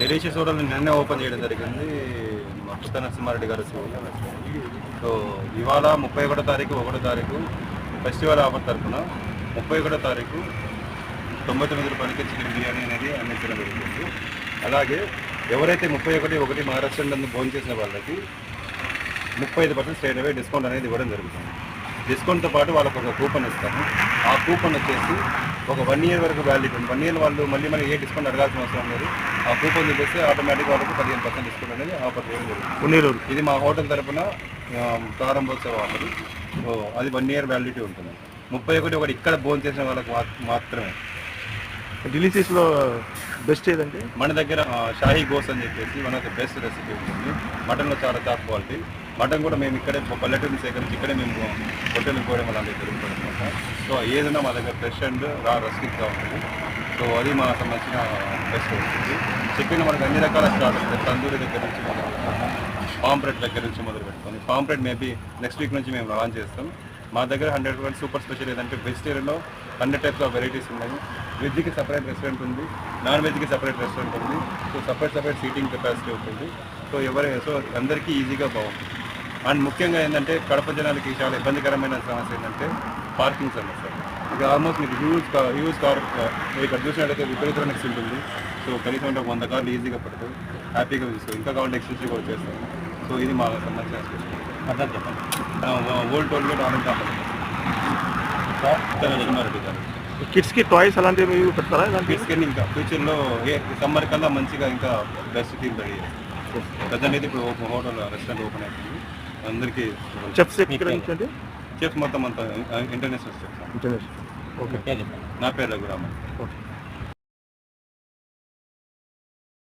ఢిలీషియస్ hotel నిన్నే open చేయడం జరిగింది. పుత్త నరసింహారెడ్డి గారు సో ఇవాళ ముప్పై ఒకటో తారీఖు ఒకటో తారీఖు ఫెస్టివల్ ఆఫర్ తరఫున ముప్పై ఒకటో తారీఖు తొంభై తొమ్మిది రూపాయలకి చికెన్ బిర్యానీ అనేది అందించడం జరుగుతుంది అలాగే ఎవరైతే ముప్పై ఒకటి ఒకటి మహారాష్ట్రలో భోజనం చేసిన వాళ్ళకి ముప్పై ఐదు పర్సెంట్ స్టేట్ అవే డిస్కౌంట్ అనేది ఇవ్వడం జరుగుతుంది. డిస్కౌంట్తో పాటు వాళ్ళకు ఒక కూపన్ ఇస్తాము. ఆ కూపన్ వచ్చేసి ఒక వన్ ఇయర్ వరకు వ్యాలిడ్ ఉంది వన్ ఇయర్ వాళ్ళు మళ్ళీ మళ్ళీ ఏ డిస్కౌంట్ అడగాల్సిన అవసరం లేదు. ఆ కూపన్ చూపిస్తే ఆటోమేటిక్ వాళ్ళకి పదిహేను పర్సెంట్ డిస్కౌంట్ అనేది ఆఫర్ చేయడం జరుగుతుంది. ఇది మా హోటల్ తరపున ఆ, ప్రారంభోత్సవ ఆఫర్ సో అది వన్ ఇయర్ వ్యాలిడిటీ ఉంటుంది. ముప్పై ఒకటి ఒకటి ఇక్కడ భోజనం చేసిన వాళ్ళకి మాత్రమే. డిలీషియస్లో బెస్ట్ ఏదంటే మన దగ్గర షాహీ గోస్ అని చెప్పేసి one of the best recipe ఉంటుంది. మటన్లో చాలా టాప్ క్వాలిటీ మటన్ కూడా మేము ఇక్కడే పల్లెటూరు సేకరించి ఇక్కడే మేము హోటల్కి పోవడం అలాంటివి జరుగుతుంది అనమాట సో ఏదైనా మా దగ్గర ఫ్రెష్ అండ్ రా రస్కిక్గా ఉంటుంది. సో అది మా సంబంధించిన బెస్ట్ వస్తుంది. చికెన్ మనకు అన్ని రకాల స్టార్ట్ ఉంటుంది తందూరి దగ్గర నుంచి మొదలు పెట్టుకుంటాం పాంప్రెట్ దగ్గర నుంచి మొదలు పెట్టుకుంది పాంప్రెడ్ మేబీ నెక్స్ట్ వీక్ నుంచి మేము లాంచ్ చేస్తాం. మా దగ్గర హండ్రెడ్ పర్సెంట్ సూపర్ స్పెషల్ ఏదంటే వెజిటేరియన్లో హండ్రెడ్ టైప్స్ ఆఫ్ వెరైటీస్ ఉన్నాయి. వెజ్కి సపరేట్ రెస్టారెంట్ ఉంది. నాన్ వెజ్కి సపరేట్ రెస్టారెంట్ ఉంది. So separate separate seating capacity ఉంటుంది. సో ఎవరి సో అందరికీ ఈజీగా బాగుంటుంది. అండ్ ముఖ్యంగా ఏంటంటే కడప జనాలకి చాలా ఇబ్బందికరమైన సమస్య ఏంటంటే పార్కింగ్ సమస్య. ఇక ఆల్మోస్ట్ మీకు హ్యూజ్ కార్ హ్యూజ్ కార్ ఇక్కడ చూసినట్లయితే విపరీతమైన ఉంటుంది సో కనీసం ఒక వంద కార్లు ఈజీగా పడుతుంది హ్యాపీగా తీసుకో ఇంకా కావాలంటే ఎక్స్టెన్షన్ కూడా చేస్తాం సో ఇది మా సంబంధించిన అర్థం చెప్పండి. ఓల్డ్ టోల్ గేట్ ఆనంద్ గారు. కిడ్స్కి టాయ్స్ అలాంటివి పెడతారా తీసుకెళ్ళి ఇంకా. ఫ్యూచర్లో ఏ సమ్మర్ కల్లా మంచిగా ఇంకా బెస్ట్ థీమ్ రెడీ ప్రజెంట్ అయితే ఇప్పుడు ఓపెన్ హోటల్ రెస్టారెంట్ ఓపెన్ అవుతుంది అందరికీ చెఫ్స్ ఎక్కడ నుంచి అంటే చెఫ్ మొత్తం అంతా ఇంటర్నేషనల్ చెఫ్ ఇంటర్నేషనల్. ఓకే. నా పేరు రఘురామన్. ఓకే.